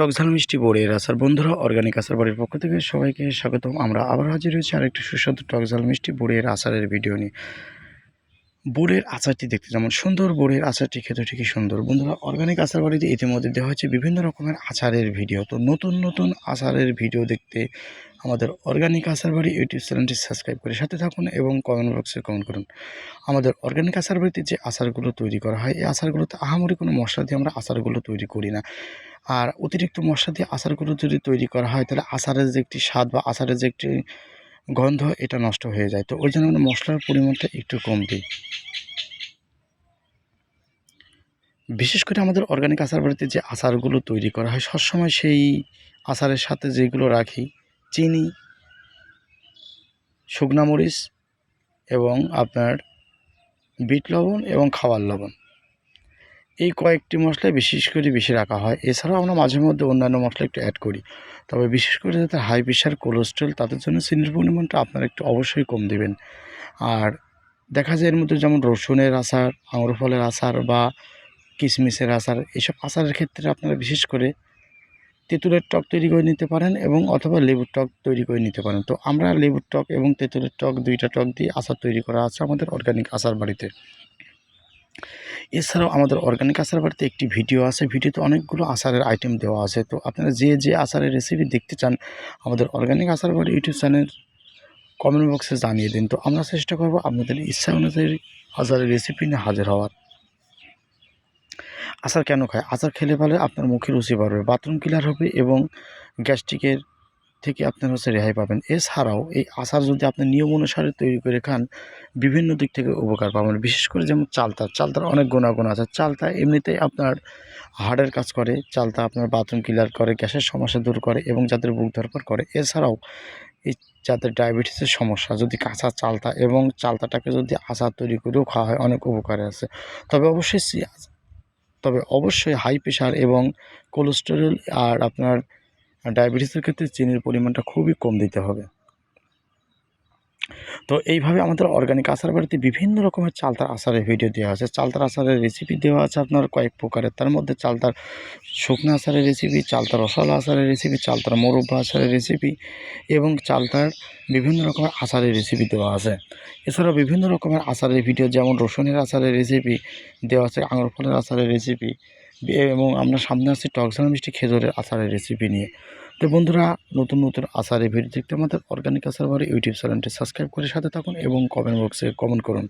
টকঝাল মিষ্টি বড়ির আচার। বন্ধুরা অর্গানিক আসার বাড়ির পক্ষ থেকে সবাইকে স্বাগতম। আমরা আবার হাজির হয়েছি আরেকটি সুস্বাদু টকঝাল মিষ্টি বড়ির আচারের ভিডিও নিয়ে। বোর্ডের আচারটি দেখতে যেমন সুন্দর, বোরের আচারটি খেতে ঠিকই সুন্দর। বন্ধুরা অর্গানিক আচার বাড়িতে ইতিমধ্যে দেওয়া হচ্ছে বিভিন্ন রকমের আচারের ভিডিও। তো নতুন নতুন আচারের ভিডিও দেখতে আমাদের অর্গানিক আচার বাড়ি ইউটিউব চ্যানেলটি সাবস্ক্রাইব করে সাথে থাকুন এবং কমেন্ট বক্সে কমেন্ট করুন। আমাদের অর্গানিক আচার বাড়িতে যে আচারগুলো তৈরি করা হয়, এই আচারগুলোতে আহামরি কোনো মশলা দিয়ে আমরা আচারগুলো তৈরি করি না। আর অতিরিক্ত মশলা দিয়ে আচারগুলো যদি তৈরি করা হয়, তাহলে আচারের যে একটি স্বাদ বা আচারের যে একটি গন্ধ এটা নষ্ট হয়ে যায়। তো ওই জন্য আমরা মশলার পরিমাণটা একটু কম দিই। বিশেষ করে আমাদের অর্গানিক আচার বাড়িতে যে আচারগুলো তৈরি করা হয়, সবসময় সেই আচারের সাথে যেগুলো রাখি, চিনি, শুকনা মরিচ এবং আপনার বিট লবণ এবং খাওয়ার লবণ। এই কয়েকটি মশলাই বিশেষ করে বেশি রাখা হয়। এছাড়াও আমরা মাঝে মধ্যে অন্যান্য মশলা একটু অ্যাড করি। তবে বিশেষ করে যাতে হাই প্রেশার কোলেস্ট্রল তাদের জন্য চিনির পরিমাণটা আপনারা একটু অবশ্যই কম দেবেন। আর দেখা যায় এর মধ্যে যেমন রসুনের আচার আঙুর ফলের আচার বা কিশমিশের আচার এইসব আচারের ক্ষেত্রে আপনারা বিশেষ করে তেঁতুলের টক তৈরি করে নিতে পারেন এবং অথবা লেবুর টক তৈরি করে নিতে পারেন। তো আমরা লেবুর টক এবং তেঁতুলের টক দুইটা টক দিয়ে আচার তৈরি করা আছে আমাদের অর্গানিক আচার বাড়িতে। এছাড়াও আমাদের অর্গানিক আচার বাড়িতে একটি ভিডিও আছে। ভিডিওতে অনেকগুলো আচারের আইটেম দেওয়া আছে। তো আপনারা যে যে আচারের রেসিপি দেখতে চান, আমাদের অর্গানিক আচার বাড়ি ইউটিউব চ্যানেল কমেন্ট বক্সে জানিয়ে দিন। তো আমরা চেষ্টা করব আপনাদের ইচ্ছা অনুযায়ী আচারের রেসিপি নিয়ে হাজির হওয়ার। আচার কেন খায়? আচার খেলে ফলে আপনার মুখে রুচি বাড়বে বাথরুম ক্লিয়ার হবে এবং গ্যাস্ট্রিকের থেকে আপনার হচ্ছে রেহাই পাবেন। এছাড়াও এই আচার যদি আপনি নিয়ম অনুসারে তৈরি করে খান, বিভিন্ন দিক থেকে উপকার পাবেন। বিশেষ করে যেমন চালতা, চালতার অনেক গুণাগুণ আছে। চালতা এমনিতেই আপনার হার্টের কাজ করে, চালতা আপনার বাথরুম ক্লিয়ার করে, গ্যাসের সমস্যা দূর করে এবং যাদের বুক দরকার করে। এছাড়াও এই যাদের ডায়াবেটিসের সমস্যা, যদি কাঁচা চালতা এবং চালতাটাকে যদি আচার তৈরি করেও খাওয়া হয়, অনেক উপকারে আছে। তবে অবশ্যই তবে অবশ্যই হাই প্রেশার এবং কোলেস্টেরল আর আপনার ডায়াবেটিসের ক্ষেত্রে চিনির পরিমাণটা খুবই কম দিতে হবে। তো এইভাবে আমাদের অর্গানিক আচার বাড়িতে বিভিন্ন রকমের চালতার আচারের ভিডিও দেওয়া আছে। চালতার আচারের রেসিপি দেওয়া আছে আপনার কয়েক প্রকারের। তার মধ্যে চালতার শুকনো আচারের রেসিপি চালতার রসালা আচারের রেসিপি চালতার মোরব্বা আচারের রেসিপি এবং চালতার বিভিন্ন রকমের আচারের রেসিপি দেওয়া আছে। এছাড়াও বিভিন্ন রকমের আচারের ভিডিও যেমন রসুনের আচারের রেসিপি দেওয়া আছে, আঙুর ফলের আচারের রেসিপি এবং আমরা সামনে আসছি টকঝাল মিষ্টি খেজুরের আচারের রেসিপি নিয়ে। তো বন্ধুরা, নতুন নতুন আচারের ভিডিও দেখতে আমাদের অর্গানিক আচার বাড়ি ইউটিউব চ্যানেলটি সাবস্ক্রাইব করে সাথে থাকুন এবং কমেন্ট বক্সে কমেন্ট করুন।